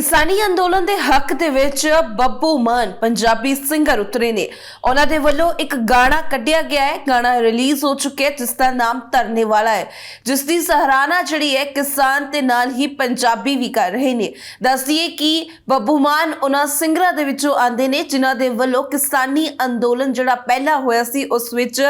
ਕਿਸਾਨੀ ਅੰਦੋਲਨ ਦੇ ਹੱਕ ਦੇ ਵਿੱਚ ਬੱਬੂ ਮਾਨ ਪੰਜਾਬੀ ਸਿੰਗਰ ਉਤਰੇ ਨੇ। ਉਹਨਾਂ ਦੇ ਵੱਲੋਂ ਇੱਕ ਗਾਣਾ ਕੱਢਿਆ ਗਿਆ ਹੈ। ਗਾਣਾ ਰਿਲੀਜ਼ ਹੋ ਚੁੱਕਿਆ ਹੈ, ਜਿਸ ਦਾ ਨਾਮ ਧਰਨੇ ਵਾਲਾ ਹੈ, ਜਿਸ ਦੀ ਸਹਰਾਨਾ ਜਿਹੜੀ ਹੈ, ਕਿਸਾਨ ਤੇ ਨਾਲ ਹੀ ਪੰਜਾਬੀ ਵੀ ਕਰ ਰਹੇ ਨੇ। ਦੱਸਦੀਏ ਕਿ ਬੱਬੂ ਮਾਨ ਉਹਨਾਂ ਸਿੰਗਰਾਂ ਦੇ ਵਿੱਚੋਂ ਆਉਂਦੇ ਨੇ, ਜਿਨ੍ਹਾਂ ਦੇ ਵੱਲੋਂ ਕਿਸਾਨੀ ਅੰਦੋਲਨ ਜਿਹੜਾ ਪਹਿਲਾ ਹੋਇਆ ਸੀ, ਉਸ ਵਿੱਚ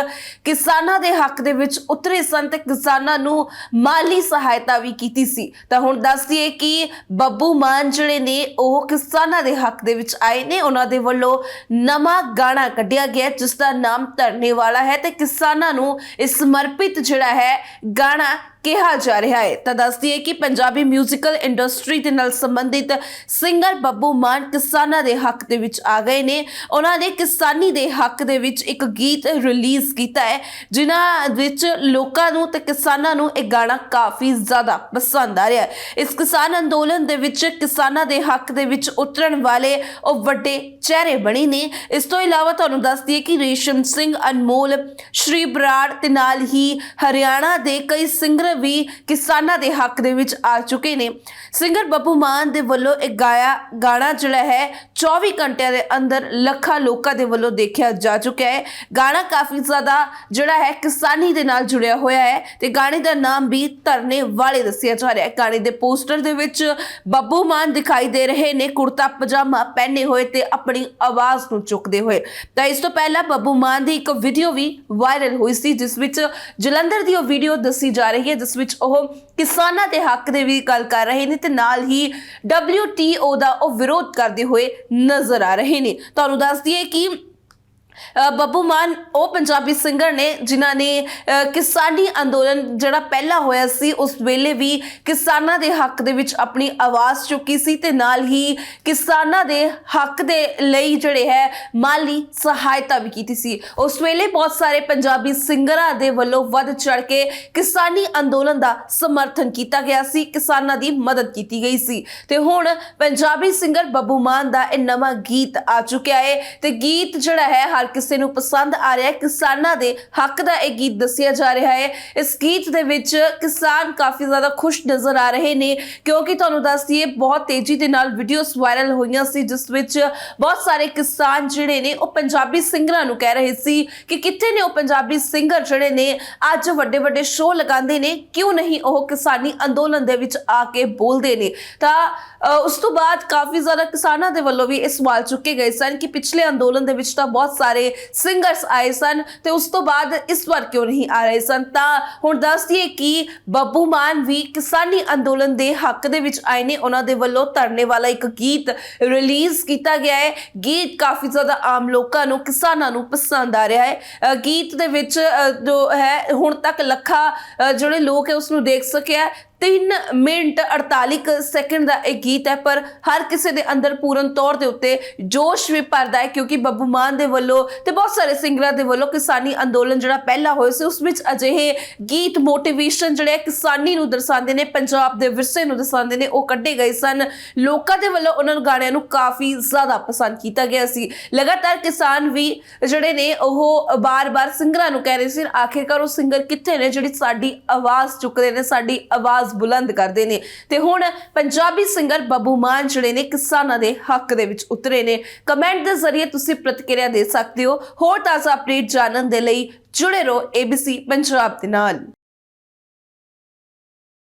ਕਿਸਾਨਾਂ ਦੇ ਹੱਕ ਦੇ ਵਿੱਚ ਉਤਰੇ ਸਨ ਤੇ ਕਿਸਾਨਾਂ ਨੂੰ ਮਾਲੀ ਸਹਾਇਤਾ ਵੀ ਕੀਤੀ ਸੀ। ਤਾਂ ਹੁਣ ਦੱਸਦੀਏ ਕਿ ਬੱਬੂ ਮਾਨ ਜਿਹੜੇ ਨੇ, ਉਹ ਕਿਸਾਨਾਂ ਦੇ ਹੱਕ ਦੇ ਵਿੱਚ ਆਏ ਨੇ। ਉਹਨਾਂ ਦੇ ਵੱਲੋਂ ਨਵਾਂ ਗਾਣਾ ਕੱਢਿਆ ਗਿਆ ਜਿਸ ਦਾ ਨਾਮ ਧਰਨੇ ਵਾਲਾ ਹੈ। ਤੇ ਕਿਸਾਨਾਂ ਨੂੰ ਇਸ ਸਮਰਪਿਤ ਜਿਹੜਾ ਹੈ, ਗਾਣਾ ਕਿਹਾ ਜਾ ਰਿਹਾ ਹੈ ਤਾਂ ਦੱਸ ਦਈਏ ਕਿ ਪੰਜਾਬੀ 뮤지컬 ਇੰਡਸਟਰੀ ਦੇ ਨਾਲ ਸੰਬੰਧਿਤ ਸਿੰਗਰ ਬੱਬੂ ਮਾਨ ਕਿਸਾਨਾਂ ਦੇ ਹੱਕ ਦੇ ਵਿੱਚ ਆ ਗਏ ਨੇ ਉਹਨਾਂ ਨੇ ਕਿਸਾਨੀ ਦੇ ਹੱਕ ਦੇ ਵਿੱਚ ਇੱਕ ਗੀਤ ਰਿਲੀਜ਼ ਕੀਤਾ ਹੈ ਜਿਨ੍ਹਾਂ ਵਿੱਚ ਲੋਕਾਂ ਨੂੰ ਤੇ ਕਿਸਾਨਾਂ ਨੂੰ ਇਹ ਗਾਣਾ ਕਾਫੀ ਜ਼ਿਆਦਾ ਪਸੰਦ ਆ ਰਿਹਾ ਹੈ ਇਸ ਕਿਸਾਨ ਅੰਦੋਲਨ ਦੇ ਵਿੱਚ ਕਿਸਾਨਾਂ ਦੇ ਹੱਕ ਦੇ ਵਿੱਚ ਉਤਰਨ ਵਾਲੇ ਉਹ ਵੱਡੇ ਚਿਹਰੇ ਬਣੇ ਨੇ ਇਸ ਤੋਂ ਇਲਾਵਾ ਤੁਹਾਨੂੰ ਦੱਸ ਦਈਏ ਕਿ ਰੇਸ਼ਮ ਸਿੰਘ ਅਨਮੋਲ ਸ਼੍ਰੀ ਬਰਾੜ ਤੇ ਨਾਲ ਹੀ ਹਰਿਆਣਾ ਦੇ ਕਈ ਸਿੰਗਰ ਵੀ ਕਿਸਾਨਾਂ ਦੇ ਹੱਕ ਦੇ ਵਿੱਚ ਆ ਚੁੱਕੇ ਨੇ। ਸਿੰਗਰ ਬੱਬੂ ਮਾਨ ਦੇ ਵੱਲੋਂ ਇੱਕ ਗਾਇਆ ਗਾਣਾ ਜਿਹੜਾ ਹੈ 24 ਘੰਟਿਆਂ ਦੇ ਅੰਦਰ ਲੱਖਾਂ ਲੋਕਾਂ ਦੇ ਵੱਲੋਂ ਦੇਖਿਆ ਜਾ ਚੁੱਕਿਆ ਹੈ। ਗਾਣਾ ਕਾਫੀ ਜ਼ਿਆਦਾ ਜਿਹੜਾ ਹੈ ਕਿਸਾਨੀ ਦੇ ਨਾਲ ਜੁੜਿਆ ਹੋਇਆ ਹੈ ਤੇ ਗਾਣੇ ਦਾ ਨਾਮ ਵੀ ਧਰਨੇ ਵਾਲੇ ਦੱਸਿਆ ਜਾ ਰਿਹਾ ਹੈ। ਗਾਣੇ ਦੇ ਪੋਸਟਰ ਦੇ ਵਿੱਚ ਬੱਬੂ ਮਾਨ ਦਿਖਾਈ ਦੇ ਰਹੇ ਨੇ, ਕੁੜਤਾ ਪਜਾਮਾ ਪਹਿਨੇ ਹੋਏ ਤੇ ਆਪਣੀ ਆਵਾਜ਼ ਨੂੰ ਚੁੱਕਦੇ ਹੋਏ। ਤਾਂ ਇਸ ਤੋਂ ਪਹਿਲਾਂ ਬੱਬੂ ਮਾਨ ਦੀ ਇੱਕ ਵੀਡੀਓ ਵੀ ਵਾਇਰਲ ਹੋਈ ਸੀ, ਜਿਸ ਵਿੱਚ ਜਲੰਧਰ ਦੀ ਉਹ ਵੀਡੀਓ ਦੱਸੀ ਜਾ ਰਹੀ ਹੈ, ਜਿਸ ਵਿੱਚ ਉਹ ਕਿਸਾਨਾਂ ਦੇ ਹੱਕ ਦੇ ਵੀ ਗੱਲ ਕਰ ਰਹੇ ਨੇ ਤੇ ਨਾਲ ਹੀ WTO ਦਾ ਉਹ ਵਿਰੋਧ ਕਰਦੇ ਹੋਏ ਨਜ਼ਰ ਆ ਰਹੇ ਨੇ। ਤੁਹਾਨੂੰ ਦੱਸ ਦਈਏ ਕਿ ਬੱਬੂ ਮਾਨ, ਉਹ ਪੰਜਾਬੀ ਸਿੰਗਰ ਨੇ, ਜਿਨ੍ਹਾਂ ਨੇ ਕਿਸਾਨੀ ਅੰਦੋਲਨ ਜਿਹੜਾ ਪਹਿਲਾਂ ਹੋਇਆ ਸੀ, ਉਸ ਵੇਲੇ ਵੀ ਕਿਸਾਨਾਂ ਦੇ ਹੱਕ ਦੇ ਵਿੱਚ ਆਪਣੀ ਆਵਾਜ਼ ਚੁੱਕੀ ਸੀ ਤੇ ਨਾਲ ਹੀ ਕਿਸਾਨਾਂ ਦੇ ਹੱਕ ਦੇ ਲਈ ਜਿਹੜੇ ਹੈ, ਮਾਲੀ ਸਹਾਇਤਾ ਵੀ ਕੀਤੀ ਸੀ। ਉਸ ਵੇਲੇ ਬਹੁਤ ਸਾਰੇ ਪੰਜਾਬੀ ਸਿੰਗਰਾਂ ਦੇ ਵੱਲੋਂ ਵੱਧ ਚੜ ਕੇ ਕਿਸਾਨੀ ਅੰਦੋਲਨ ਦਾ ਸਮਰਥਨ ਕੀਤਾ ਗਿਆ ਸੀ, ਕਿਸਾਨਾਂ ਦੀ ਮਦਦ ਕੀਤੀ ਗਈ ਸੀ। ਤੇ ਹੁਣ ਪੰਜਾਬੀ ਸਿੰਗਰ ਬੱਬੂ ਮਾਨ ਦਾ ਇਹ ਨਵਾਂ ਗੀਤ ਆ ਚੁੱਕਿਆ ਹੈ ਤੇ ਗੀਤ ਜਿਹੜਾ ਹੈ, ਹਰ ਕਿਸੇ ਨੂੰ ਪਸੰਦ ਆ ਰਿਹਾ ਹੈ, ਕਿਸਾਨਾਂ ਦੇ ਹੱਕ ਦਾ ਇਹ ਗੀਤ ਦੱਸਿਆ ਜਾ ਰਿਹਾ ਹੈ। ਇਸ ਗੀਤ ਦੇ ਵਿੱਚ ਕਿਸਾਨ ਕਾਫੀ ਜ਼ਿਆਦਾ ਖੁਸ਼ ਨਜ਼ਰ ਆ ਰਹੇ ਨੇ, ਕਿਉਂਕਿ ਤੁਹਾਨੂੰ ਦੱਸ ਦਈਏ ਬਹੁਤ ਤੇਜ਼ੀ ਦੇ ਨਾਲ ਵੀਡੀਓਜ਼ ਵਾਇਰਲ ਹੋਈਆਂ ਸੀ, ਜਿਸ ਵਿੱਚ ਬਹੁਤ ਸਾਰੇ ਕਿਸਾਨ ਜਿਹੜੇ ਨੇ, ਉਹ ਪੰਜਾਬੀ ਸਿੰਗਰਾਂ ਨੂੰ ਕਹਿ ਰਹੇ ਸੀ ਕਿ ਕਿੱਥੇ ਨੇ ਉਹ ਪੰਜਾਬੀ ਸਿੰਗਰ ਜਿਹੜੇ ਨੇ, ਅੱਜ ਵੱਡੇ ਵੱਡੇ ਸ਼ੋਅ ਲਗਾਉਂਦੇ ਨੇ, ਕਿਉਂ ਨਹੀਂ ਉਹ ਕਿਸਾਨੀ ਅੰਦੋਲਨ ਦੇ ਵਿੱਚ ਆ ਕੇ ਬੋਲਦੇ ਨੇ? ਤਾਂ ਉਸ ਤੋਂ ਬਾਅਦ ਕਾਫੀ ਜ਼ਿਆਦਾ ਕਿਸਾਨਾਂ ਦੇ ਵੱਲੋਂ ਵੀ ਇਹ ਸਵਾਲ ਚੁੱਕੇ ਗਏ ਸਨ ਕਿ ਪਿਛਲੇ ਅੰਦੋਲਨ ਦੇ ਵਿੱਚ ਤਾਂ ਬਹੁਤ ਸਾਰੇ ਸਿੰਗਰਸ ਆਏ ਸਨ ਤੇ ਉਸ ਤੋਂ ਬਾਅਦ ਇਸ ਵਾਰ ਕਿਉਂ ਨਹੀਂ ਆ ਰਹੇ ਸਨ? ਤਾਂ ਹੁਣ ਦੱਸ ਦਈਏ ਕਿ ਬੱਬੂ ਮਾਨ ਵੀ ਕਿਸਾਨੀ ਅੰਦੋਲਨ ਦੇ ਹੱਕ ਦੇ ਵਿੱਚ ਆਏ ਨੇ। ਉਹਨਾਂ ਦੇ ਵੱਲੋਂ ਧਰਨੇ ਵਾਲਾ ਇੱਕ ਗੀਤ ਰਿਲੀਜ਼ ਕੀਤਾ ਗਿਆ ਹੈ। ਗੀਤ ਕਾਫੀ ਜ਼ਿਆਦਾ ਆਮ ਲੋਕਾਂ ਨੂੰ, ਕਿਸਾਨਾਂ ਨੂੰ ਪਸੰਦ ਆ ਰਿਹਾ ਹੈ। ਗੀਤ ਦੇ ਵਿੱਚ ਜੋ ਹੈ, ਹੁਣ ਤੱਕ ਲੱਖਾਂ ਜਿਹੜੇ ਲੋਕ ਹੈ ਉਸ ਨੂੰ ਦੇਖ ਸਕਿਆ। 3 ਮਿੰਟ 48 ਕੁ ਸੈਕਿੰਡ ਦਾ ਇਹ ਗੀਤ ਹੈ, ਪਰ ਹਰ ਕਿਸੇ ਦੇ ਅੰਦਰ ਪੂਰਨ ਤੌਰ ਦੇ ਉੱਤੇ ਜੋਸ਼ ਵੀ ਭਰਦਾ ਹੈ, ਕਿਉਂਕਿ ਬੱਬੂ ਮਾਨ ਦੇ ਵੱਲੋਂ ਤੇ ਬਹੁਤ ਸਾਰੇ ਸਿੰਗਰਾਂ ਦੇ ਵੱਲੋਂ ਕਿਸਾਨੀ ਅੰਦੋਲਨ ਜਿਹੜਾ ਪਹਿਲਾ ਹੋਇਆ ਸੀ, ਉਸ ਵਿੱਚ ਅਜਿਹੇ ਗੀਤ ਮੋਟੀਵੇਸ਼ਨ ਜਿਹੜੇ ਕਿਸਾਨੀ ਨੂੰ ਦਰਸਾਉਂਦੇ ਨੇ, ਪੰਜਾਬ ਦੇ ਵਿਰਸੇ ਨੂੰ ਦਰਸਾਉਂਦੇ ਨੇ, ਉਹ ਕੱਢੇ ਗਏ ਸਨ। ਲੋਕਾਂ ਦੇ ਵੱਲੋਂ ਉਹਨਾਂ ਗਾਣਿਆਂ ਨੂੰ ਕਾਫੀ ਜ਼ਿਆਦਾ ਪਸੰਦ ਕੀਤਾ ਗਿਆ ਸੀ। ਲਗਾਤਾਰ ਕਿਸਾਨ ਵੀ ਜਿਹੜੇ ਨੇ, ਉਹ ਬਾਰ-ਬਾਰ ਸਿੰਗਰਾਂ ਨੂੰ ਕਹਿ ਰਹੇ ਸੀ, ਆਖਿਰਕਾਰ ਉਹ ਸਿੰਗਰ ਕਿੱਥੇ ਨੇ ਜਿਹੜੀ ਸਾਡੀ ਆਵਾਜ਼ ਚੁੱਕਦੇ ਨੇ, ਸਾਡੀ ਆਵਾਜ਼ ਆਵਾਜ਼ ਬੁਲੰਦ ਕਰਦੇ ਨੇ। ਤੇ ਹੁਣ ਪੰਜਾਬੀ ਸਿੰਗਰ ਬੱਬੂ ਮਾਨ ਜਿਹੜੇ ਨੇ ਕਿਸਾਨਾਂ ਦੇ ਹੱਕ ਦੇ ਵਿੱਚ ਉਤਰੇ ਨੇ। ਕਮੈਂਟ ਦੇ ਜ਼ਰੀਏ ਤੁਸੀਂ ਪ੍ਰਤੀਕਿਰਿਆ ਦੇ ਸਕਦੇ ਹੋ। ਹੋਰ ਤਾਜ਼ਾ ਅਪਡੇਟ ਜਾਣਨ ਦੇ ਲਈ ਜੁੜੇ ਰਹੋ ABC ਪੰਜਾਬ ਦੇ ਨਾਲ।